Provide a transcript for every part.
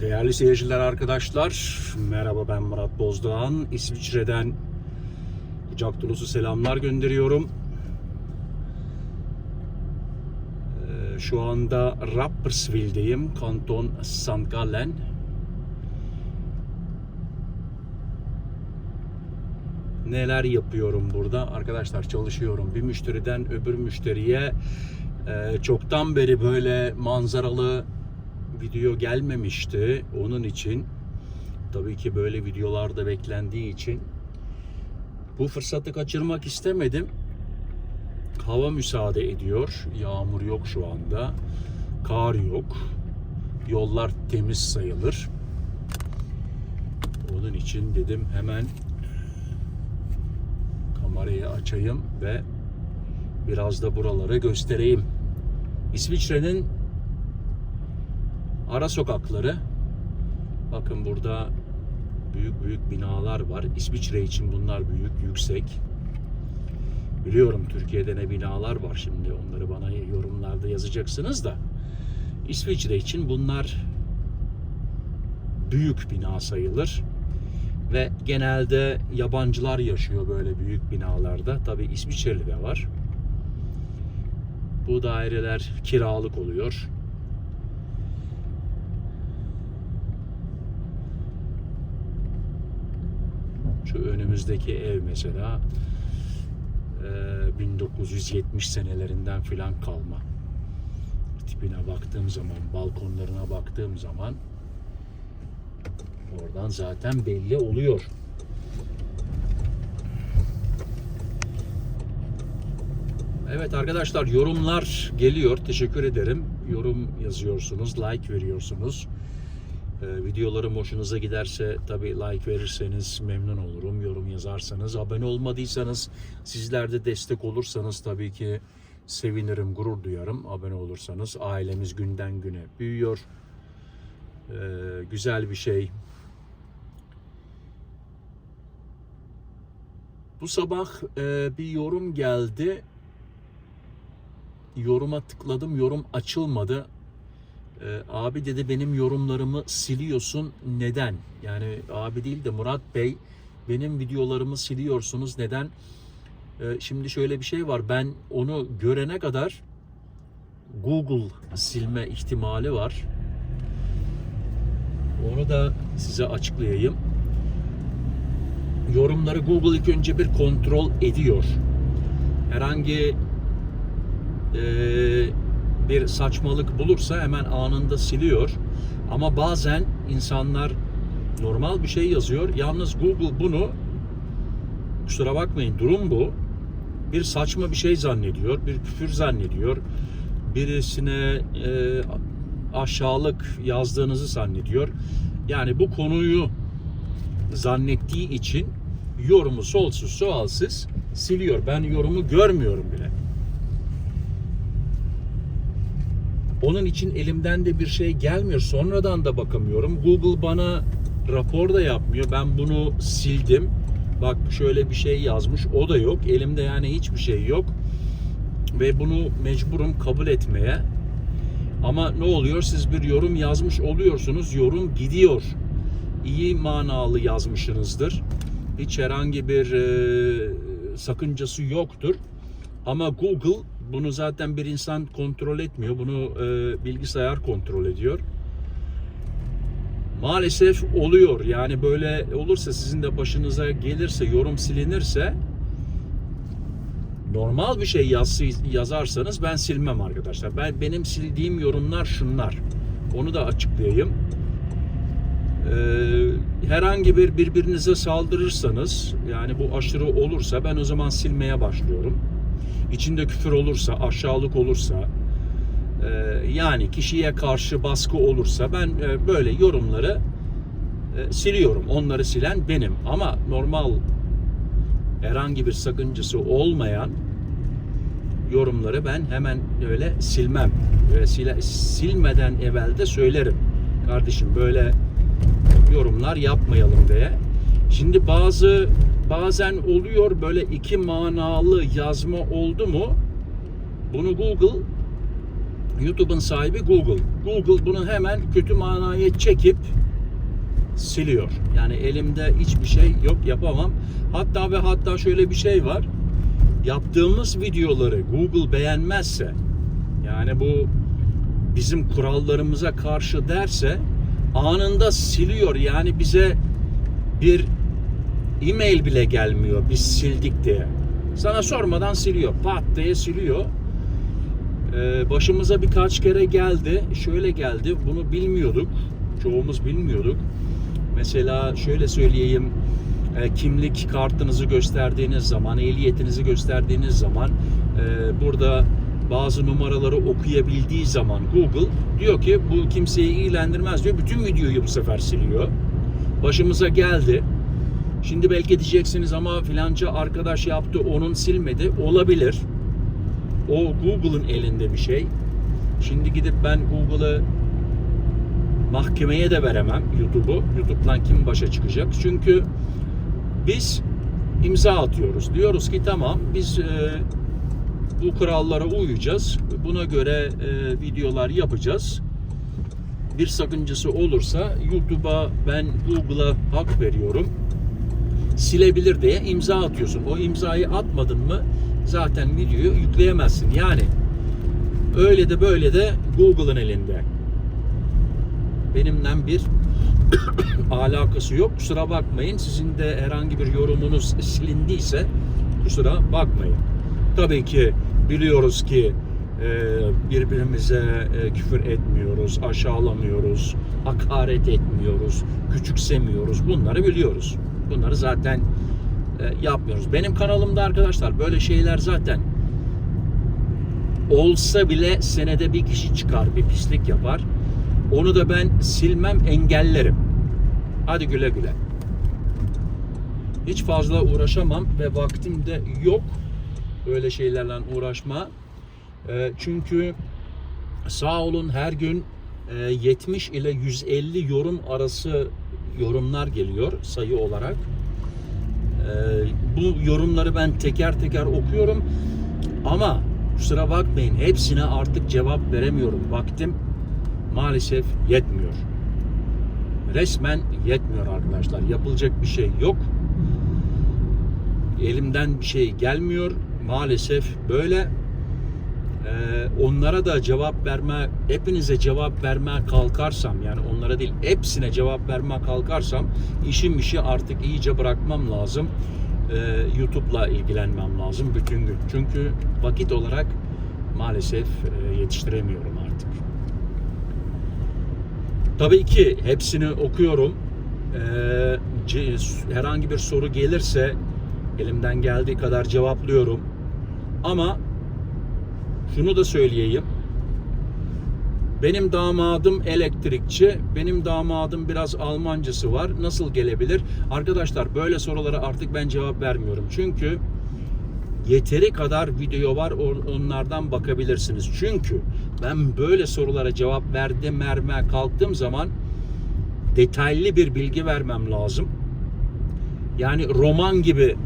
Değerli seyirciler arkadaşlar, merhaba ben Murat Bozdoğan. İsviçre'den kucak dolusu selamlar gönderiyorum. Ee, Şu anda Rapperswil'deyim, Kanton St. Gallen. Neler yapıyorum burada? Arkadaşlar çalışıyorum. Bir müşteriden öbür müşteriye e, çoktan beri böyle manzaralı video gelmemişti. Onun için tabii ki böyle videolarda beklendiği için bu fırsatı kaçırmak istemedim. Hava müsaade ediyor. Yağmur yok şu anda. Kar yok. Yollar temiz sayılır. Onun için dedim hemen kamerayı açayım ve biraz da buraları göstereyim. İsviçre'nin ara sokakları. Bakın burada büyük büyük binalar var. İsviçre için bunlar büyük, yüksek. Biliyorum Türkiye'de ne binalar var. Şimdi onları bana yorumlarda yazacaksınız da. İsviçre için bunlar büyük bina sayılır. Ve genelde yabancılar yaşıyor böyle büyük binalarda. Tabi İsviçreli de var. Bu daireler kiralık oluyor. Şu önümüzdeki ev mesela e, 1970 senelerinden filan kalma. Tipine baktığım zaman, balkonlarına baktığım zaman oradan zaten belli oluyor. Evet arkadaşlar yorumlar geliyor. Teşekkür ederim. Yorum yazıyorsunuz, like veriyorsunuz. Ee, videolarım hoşunuza giderse tabii like verirseniz memnun olurum. Yorum yazarsanız, abone olmadıysanız, sizler de destek olursanız tabii ki sevinirim, gurur duyarım. Abone olursanız ailemiz günden güne büyüyor. Ee, güzel bir şey. Bu sabah e, bir yorum geldi. Yoruma tıkladım, yorum açılmadı. Ee, abi dedi benim yorumlarımı siliyorsun neden? Yani abi değil de Murat Bey benim videolarımı siliyorsunuz neden? Ee, şimdi şöyle bir şey var ben onu görene kadar Google silme ihtimali var. Onu da size açıklayayım. Yorumları Google ilk önce bir kontrol ediyor. Herhangi eee bir saçmalık bulursa hemen anında siliyor. Ama bazen insanlar normal bir şey yazıyor. Yalnız Google bunu kusura bakmayın durum bu. Bir saçma bir şey zannediyor, bir küfür zannediyor. Birisine e, aşağılık yazdığınızı zannediyor. Yani bu konuyu zannettiği için yorumu solsuz sualsız siliyor. Ben yorumu görmüyorum bile. Onun için elimden de bir şey gelmiyor. Sonradan da bakamıyorum. Google bana rapor da yapmıyor. Ben bunu sildim. Bak şöyle bir şey yazmış. O da yok. Elimde yani hiçbir şey yok. Ve bunu mecburum kabul etmeye. Ama ne oluyor? Siz bir yorum yazmış oluyorsunuz. Yorum gidiyor. İyi manalı yazmışsınızdır. Hiç herhangi bir e, sakıncası yoktur. Ama Google bunu zaten bir insan kontrol etmiyor. Bunu e, bilgisayar kontrol ediyor. Maalesef oluyor. Yani böyle olursa sizin de başınıza gelirse, yorum silinirse normal bir şey yaz, yazarsanız ben silmem arkadaşlar. Ben benim sildiğim yorumlar şunlar. Onu da açıklayayım. Ee, herhangi bir birbirinize saldırırsanız yani bu aşırı olursa ben o zaman silmeye başlıyorum içinde küfür olursa, aşağılık olursa, e, yani kişiye karşı baskı olursa ben e, böyle yorumları e, siliyorum. Onları silen benim. Ama normal herhangi bir sakıncası olmayan yorumları ben hemen öyle silmem. Böyle sile, silmeden evvel de söylerim. Kardeşim böyle yorumlar yapmayalım diye. Şimdi bazı bazen oluyor böyle iki manalı yazma oldu mu bunu Google YouTube'un sahibi Google. Google bunu hemen kötü manaya çekip siliyor. Yani elimde hiçbir şey yok yapamam. Hatta ve hatta şöyle bir şey var. Yaptığımız videoları Google beğenmezse yani bu bizim kurallarımıza karşı derse anında siliyor. Yani bize bir e-mail bile gelmiyor biz sildik diye. Sana sormadan siliyor. Pat diye siliyor. Ee, başımıza birkaç kere geldi. Şöyle geldi. Bunu bilmiyorduk. Çoğumuz bilmiyorduk. Mesela şöyle söyleyeyim. e, kimlik kartınızı gösterdiğiniz zaman, ehliyetinizi gösterdiğiniz zaman e, burada bazı numaraları okuyabildiği zaman Google diyor ki bu kimseyi ilgilendirmez diyor. Bütün videoyu bu sefer siliyor. Başımıza geldi. Şimdi belki diyeceksiniz ama filanca arkadaş yaptı onun silmedi. Olabilir. O Google'ın elinde bir şey. Şimdi gidip ben Google'ı mahkemeye de veremem YouTube'u. YouTube'dan kim başa çıkacak? Çünkü biz imza atıyoruz. Diyoruz ki tamam biz e, bu kurallara uyacağız. Buna göre e, videolar yapacağız. Bir sakıncası olursa YouTube'a ben Google'a hak veriyorum. Silebilir diye imza atıyorsun. O imzayı atmadın mı zaten videoyu yükleyemezsin. Yani öyle de böyle de Google'ın elinde. Benimle bir alakası yok. Kusura bakmayın. Sizin de herhangi bir yorumunuz silindiyse kusura bakmayın. Tabii ki biliyoruz ki e, birbirimize e, küfür etmiyoruz, aşağılamıyoruz, hakaret etmiyoruz, küçüksemiyoruz. Bunları biliyoruz. Bunları zaten e, yapmıyoruz. Benim kanalımda arkadaşlar böyle şeyler zaten olsa bile senede bir kişi çıkar, bir pislik yapar. Onu da ben silmem, engellerim. Hadi güle güle. Hiç fazla uğraşamam ve vaktim de yok öyle şeylerle uğraşma. E, çünkü sağ olun her gün e, 70 ile 150 yorum arası yorumlar geliyor sayı olarak. E, bu yorumları ben teker teker okuyorum ama kusura bakmayın hepsine artık cevap veremiyorum. Vaktim maalesef yetmiyor. Resmen yetmiyor arkadaşlar. Yapılacak bir şey yok. Elimden bir şey gelmiyor. Maalesef böyle. Ee, onlara da cevap verme, hepinize cevap verme kalkarsam yani onlara değil hepsine cevap verme kalkarsam işim işi artık iyice bırakmam lazım. Ee, YouTube'la ilgilenmem lazım bütün gün. Çünkü vakit olarak maalesef e, yetiştiremiyorum artık. Tabii ki hepsini okuyorum. Ce- herhangi bir soru gelirse elimden geldiği kadar cevaplıyorum. Ama şunu da söyleyeyim. Benim damadım elektrikçi, benim damadım biraz Almancası var. Nasıl gelebilir? Arkadaşlar böyle sorulara artık ben cevap vermiyorum. Çünkü yeteri kadar video var on- onlardan bakabilirsiniz. Çünkü ben böyle sorulara cevap verdim vermeye kalktığım zaman detaylı bir bilgi vermem lazım. Yani roman gibi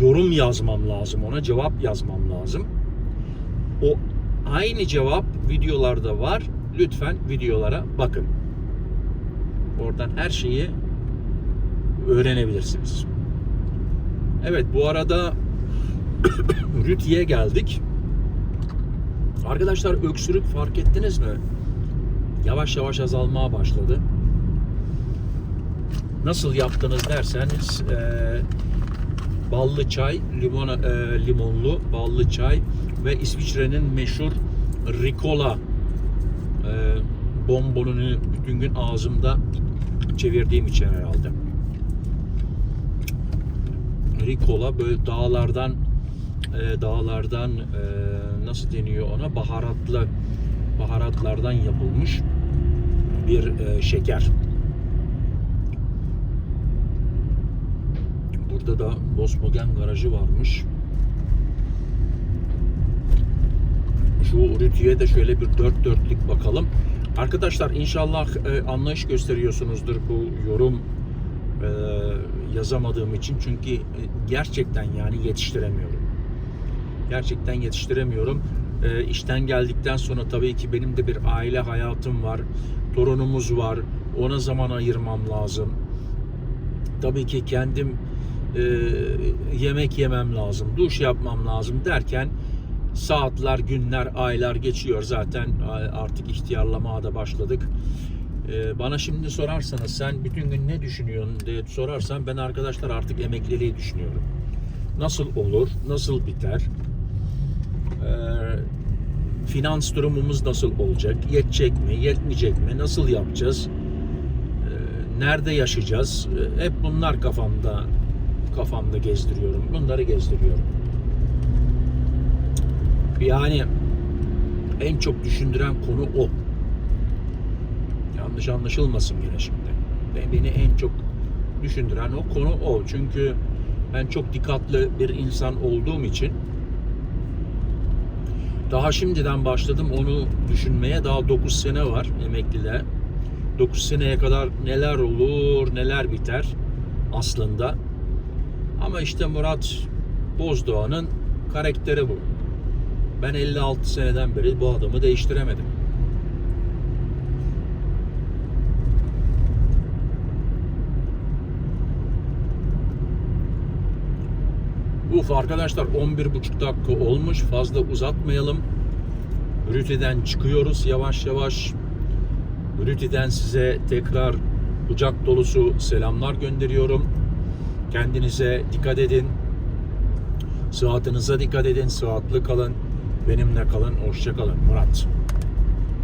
yorum yazmam lazım ona cevap yazmam lazım. O aynı cevap videolarda var. Lütfen videolara bakın. Oradan her şeyi öğrenebilirsiniz. Evet bu arada Rütü'ye geldik. Arkadaşlar öksürük fark ettiniz mi? Yavaş yavaş azalmaya başladı. Nasıl yaptınız derseniz eee ballı çay, limon, e, limonlu ballı çay ve İsviçre'nin meşhur Ricola e, bonbonunu bütün gün ağzımda çevirdiğim için herhalde. Ricola böyle dağlardan e, dağlardan e, nasıl deniyor ona baharatlı baharatlardan yapılmış bir e, şeker. Burada da Volkswagen garajı varmış. Şu Rütü'ye de şöyle bir dört dörtlük bakalım. Arkadaşlar inşallah e, anlayış gösteriyorsunuzdur bu yorum e, yazamadığım için. Çünkü e, gerçekten yani yetiştiremiyorum. Gerçekten yetiştiremiyorum. E, işten geldikten sonra tabii ki benim de bir aile hayatım var. Torunumuz var. Ona zaman ayırmam lazım. Tabii ki kendim yemek yemem lazım, duş yapmam lazım derken saatler, günler, aylar geçiyor. Zaten artık ihtiyarlamaya da başladık. E, bana şimdi sorarsanız sen bütün gün ne düşünüyorsun diye sorarsan ben arkadaşlar artık emekliliği düşünüyorum. Nasıl olur, nasıl biter? E, finans durumumuz nasıl olacak? Yetecek mi, yetmeyecek mi? Nasıl yapacağız? Nerede yaşayacağız? Hep bunlar kafamda kafamda gezdiriyorum. Bunları gezdiriyorum. Yani en çok düşündüren konu o. Yanlış anlaşılmasın yine şimdi. Beni en çok düşündüren o konu o. Çünkü ben çok dikkatli bir insan olduğum için daha şimdiden başladım onu düşünmeye. Daha 9 sene var emekliliğe. 9 seneye kadar neler olur, neler biter aslında. Ama işte Murat Bozdoğan'ın karakteri bu. Ben 56 seneden beri bu adamı değiştiremedim. Uf arkadaşlar 11,5 dakika olmuş. Fazla uzatmayalım. Rütü'den çıkıyoruz yavaş yavaş. Rütü'den size tekrar kucak dolusu selamlar gönderiyorum. Kendinize dikkat edin. Sıhhatinize dikkat edin. Sıhhatli kalın. Benimle kalın. Hoşça kalın. Murat.